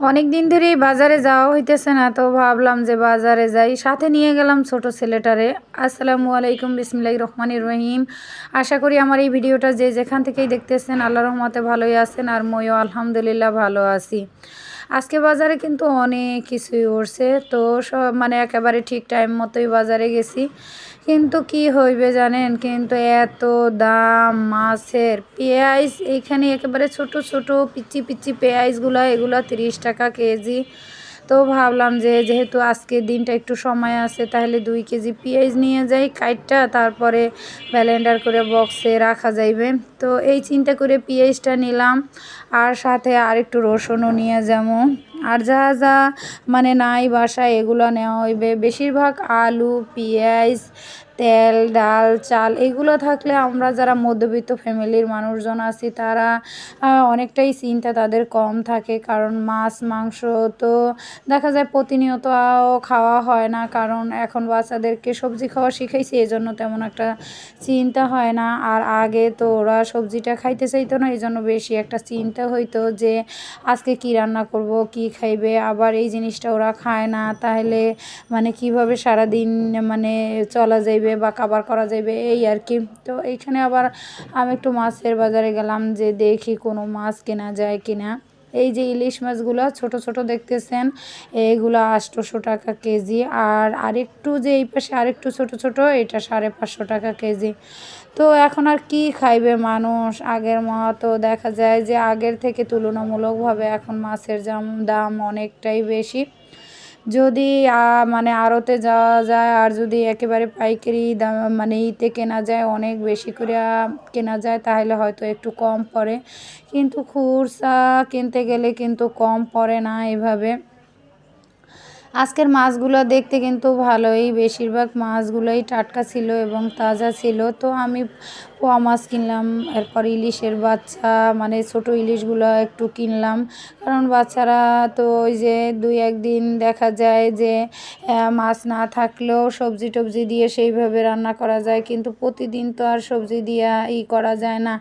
অনেক দিন ধরেই বাজারে যাওয়া হইতেছে না, তো ভাবলাম যে বাজারে যাই। সাথে নিয়ে গেলাম ছোট ছেলেটারে। আসসালামু আলাইকুম বিসমিল্লাহ রহমানির রহিম। আশা করি আমার এই ভিডিওটা যে যেখান থেকেই দেখতেছেন আল্লাহ রহমতে ভালোই আছেন আর ময়ও আলহামদুলিল্লাহ ভালো আছি। আজকে বাজারে কিন্তু অনেক কিছুই উঠছে তো সব মানে একেবারে ঠিক টাইম মতোই বাজারে গেছি। কিন্তু কি হইবে জানেন? কিন্তু এত দাম, মাছের পেঁয়াজ এইখানে একেবারে ছোট ছোট, পিচি পিচি পেঁয়াজগুলো, এগুলো তিরিশ টাকা কেজি। তো ভাবলাম যে যেহেতু আজকের দিনটা একটু সময় আছে, তাহলে দুই কেজি পেঁয়াজ নিয়ে যাই, কাইটটা, তারপরে ব্যালেন্ডার করে বক্সে রাখা যাইবে। তো এই চিন্তা করে পেঁয়াজটা নিলাম, আর সাথে আর একটু রসুনও নিয়ে যাব। আর যা যা মানে নাই বাসায় এগুলো নেওয়া হইবে। বেশিরভাগ আলু, পেঁয়াজ, তেল, ডাল, চাল, এগুলো থাকলে আমরা যারা মধ্যবিত্ত ফ্যামিলির মানুষজন আছি, তারা অনেকটাই চিন্তা তাদের কম থাকে। কারণ মাছ, মাংস তো দেখা যায় প্রতিনিয়ত খাওয়া হয় না। কারণ এখন বাচ্চাদেরকে সবজি খাওয়া শিখাইছি এই জন্য তেমন একটা চিন্তা হয় না। আর আগে তো ওরা সবজিটা খাইতে চাইতো না এই জন্য বেশি একটা চিন্তা হইতো যে, আজকে কি রান্না করব, কি খাইবে, আবার এই জিনিসটা ওরা খায় না, তাহলে মানে কীভাবে সারাদিন মানে চলা যাইবে যাইবে বা কাবার করা যাইবে, এই আর কি। তো এইখানে আবার আমি একটু মাছের বাজারে গেলাম যে দেখি কোনো মাছ কেনা যায় কিনা। এই যে ইলিশ মাছগুলো ছোট ছোট দেখতেছেন এইগুলো আটশোশো টাকা কেজি, আর আরেকটু যে এই পাশে আরেকটু ছোট ছোট, এটা সাড়ে পাঁচশো টাকা কেজি। তো এখন আর কি খাইবে মানুষ? আগের মতো দেখা যায় যে আগের থেকে তুলনামূলকভাবে এখন মাছের দাম অনেকটাই বেশি। যদি মানে আড়তে যাওয়া যায় আর যদি একেবারে পাইকারি দাম মানে ইতে কেনা যায়, অনেক বেশি করে কেনা যায়, তাহলে হয়তো একটু কম পড়ে। কিন্তু খুরসা কিনতে গেলে কিন্তু কম পড়ে না এভাবে। আজকের মাছগুলো দেখতে কিন্তু ভালোই। বেশিরভাগ মাছগুলোই টাটকা ছিল এবং তাজা ছিল। তো আমি পোয়া মাছ কিনলাম, এরপর ইলিশের বাচ্চা মানে ছোট ইলিশগুলো একটু কিনলাম। কারণ বাচ্চারা তো ওই যে দুই একদিন দেখা যায় যে মাছ না থাকলেও সবজি টবজি দিয়ে সেইভাবে রান্না করা যায়। কিন্তু প্রতিদিন তো আর সবজি দিয়ে ই করা যায় না।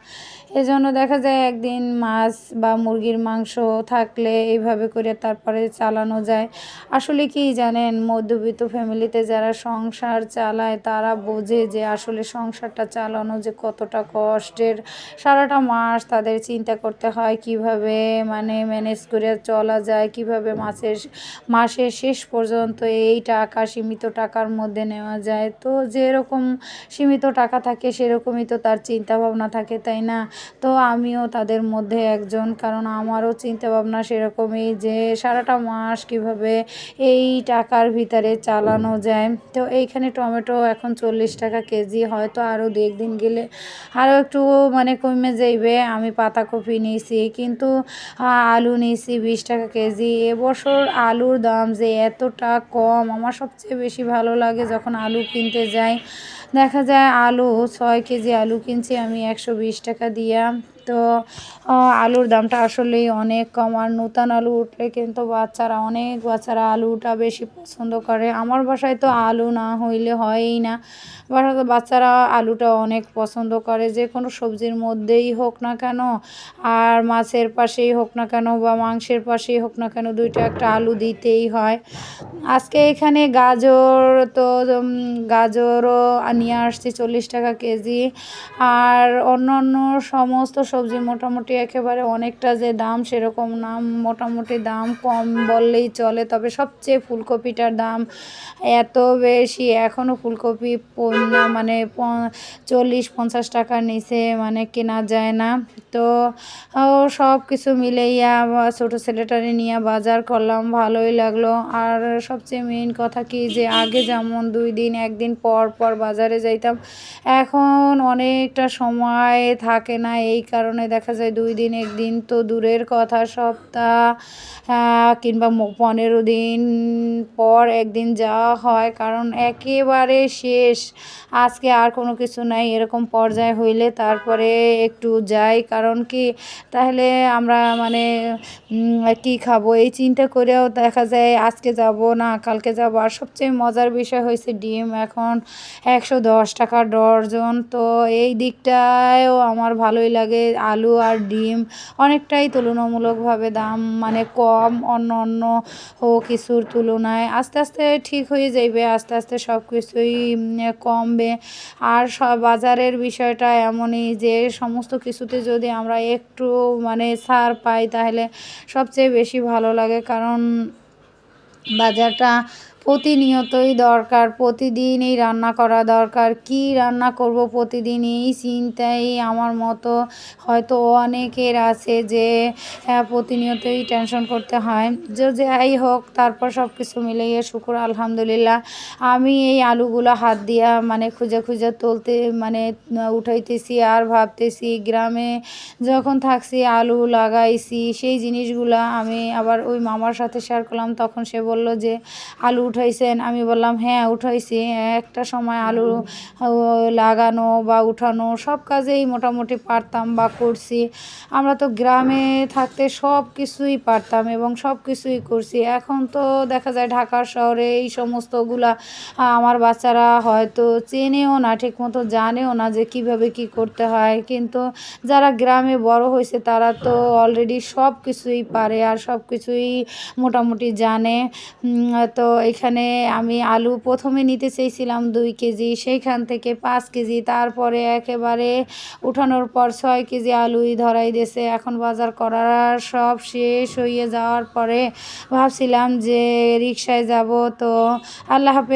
এজন্য দেখা যায় একদিন মাছ বা মুরগির মাংস থাকলে এইভাবে করে তারপরে চালানো যায়। আসলে কি জানেন, মধ্যবিত্ত ফ্যামিলিতে যারা সংসার চালায়, তারা বোঝে যে আসলে সংসারটা চালানো যে কতটা কষ্টের। সারাটা মাস তাদের চিন্তা করতে হয় কীভাবে মানে ম্যানেজ করে চলা যায়, কীভাবে মাসের মাসের শেষ পর্যন্ত এই টাকা সীমিত টাকার মধ্যে নেওয়া যায়। তো যেরকম সীমিত টাকা থাকে, সেরকমই তো তার চিন্তা ভাবনা থাকে, তাই না? তো আমিও তাদের মধ্যে একজন, কারণ আমারও চিন্তা ভাবনা সেরকমই যে সারাটা মাস কীভাবে এই টাকার ভিতরে চালানো যায়। তো এইখানে টমেটো এখন চল্লিশ টাকা কেজি, হয়তো আরও দু একদিন গেলে আরও একটু মানে কমে যাইবে। আমি পাতাকপি নিয়েছি কিন্তু আলু নিয়েছি বিশ টাকা কেজি। এবছর আলুর দাম যে এতটা কম, আমার সবচেয়ে বেশি ভালো লাগে যখন আলু কিনতে যাই। দেখা যায় আলু ছয় কেজি আলু কিনছি আমি একশো বিশ টাকা দিয়া। তো আলুর দামটা আসলেই অনেক কম। আর নূতন আলু উঠলে কিন্তু বাচ্চারা, অনেক বাচ্চারা আলুটা বেশি পছন্দ করে। আমার বাসায় তো আলু না হইলে হয়ই না। বাচ্চারা আলুটা অনেক পছন্দ করে। যে কোনো সবজির মধ্যেই হোক না কেন, আর মাছের পাশেই হোক না কেন বা মাংসের পাশেই হোক না কেন, দুইটা একটা আলু দিতেই হয়। আজকে এখানে গাজর তো গাজরও নিয়ে আসছি চল্লিশ টাকা কেজি। আর অন্য অন্য সমস্ত সবজি মোটামুটি একেবারে অনেকটা যে দাম সেরকম নাম মোটামুটি দাম কম বললেই চলে। তবে সবচেয়ে ফুলকপিটার দাম এত বেশি এখনও ফুলকপি মানে চল্লিশ, পঞ্চাশ টাকার নিচে মানে কেনা যায় না। তো সব কিছু মিলেইয়া ছোটো ছেলেটারে নিয়ে বাজার করলাম, ভালোই লাগল। আর সবচেয়ে মেন কথা কি যে আগে যেমন দুই দিন, একদিন পর পর বাজারে যাইতাম, এখন অনেকটা সময় থাকে না এই কারণে দেখা যায় দুই দিন, একদিন তো দূরের কথা, সপ্তাহ কিংবা পনেরো দিন পর একদিন যাওয়া হয়। কারণ একেবারে শেষ, আজকে আর কোনো কিছু নাই, এরকম পর্যায়ে হইলে তারপরে একটু যাই। কারণ কি, তাহলে আমরা মানে কি খাব? এই চিন্তা করেও দেখা যায় আজকে যাব না, কালকে যাব। আর সবচেয়ে মজার বিষয় হয়েছে ডিম। এখন একশো দশ টাকা ডর্জন। তো এই দিকটায়ও আমার ভালোই লাগে। আলু আর ডিম অনেকটাই তুলনামূলকভাবে দাম মানে কম, অন্য অন্য কিছুর তুলনায়। আস্তে আস্তে ঠিক হয়ে যাইবে, আস্তে আস্তে সব কিছুই কমবে। আর সব বাজারের বিষয়টা এমনই যে, সমস্ত কিছুতে যদি আমরা একটু মানে ছাড় পাই, তাহলে সবচেয়ে বেশি ভালো লাগে। কারণ বাজারটা প্রতিনিয়তই দরকার প্রতিদিনই রান্না করা দরকার। কি রান্না করব প্রতিদিন? এই চিন্তাই আমার মতো হয়তো অনেকের আছে যে হ্যাঁ, প্রতিনিয়তই টেনশন করতে হয়। যে যাই হোক তারপর সব কিছু মিলিয়ে শুকুর আলহামদুলিল্লাহ। আমি এই আলুগুলো হাত দিয়া মানে খুঁজে খুঁজে তুলতে মানে উঠাইতেছি আর ভাবতেছি গ্রামে যখন থাকছি আলু লাগাইছি সেই জিনিসগুলো আমি আবার ওই মামার সাথে শেয়ার করলাম তখন সে বলল যে আলু উঠাইছেন, আমি বললাম হ্যাঁ উঠাইছি। একটা সময় আলু লাগানো বা উঠানো সব কাজেই মোটামুটি পারতাম বা করছি। আমরা তো গ্রামে থাকতে সব কিছুই পারতাম এবং সব কিছুই করছি। এখন তো দেখা যায় ঢাকার শহরে এই সমস্তগুলা, আমার বাচ্চারা হয়তো চেনেও না, ঠিকমতো জানেও না যে কীভাবে কি করতে হয়। কিন্তু যারা গ্রামে বড় হয়েছে, তারা তো অলরেডি সব কিছুই পারে আর সব কিছুই মোটামুটি জানে। তো এখানে আমি আলু প্রথমে নিতে চেয়েছিলাম দুই কেজি, সেইখান থেকে পাঁচ কেজি, তারপরে একেবারে উঠানোর পর ছয় কেজি আলুই ধরাই দিয়েছে। এখন বাজার করার সব শেষ হয়ে যাওয়ার পরে ভাবছিলাম যে রিক্সায় যাব, তো আল্লাহ হাফেজ।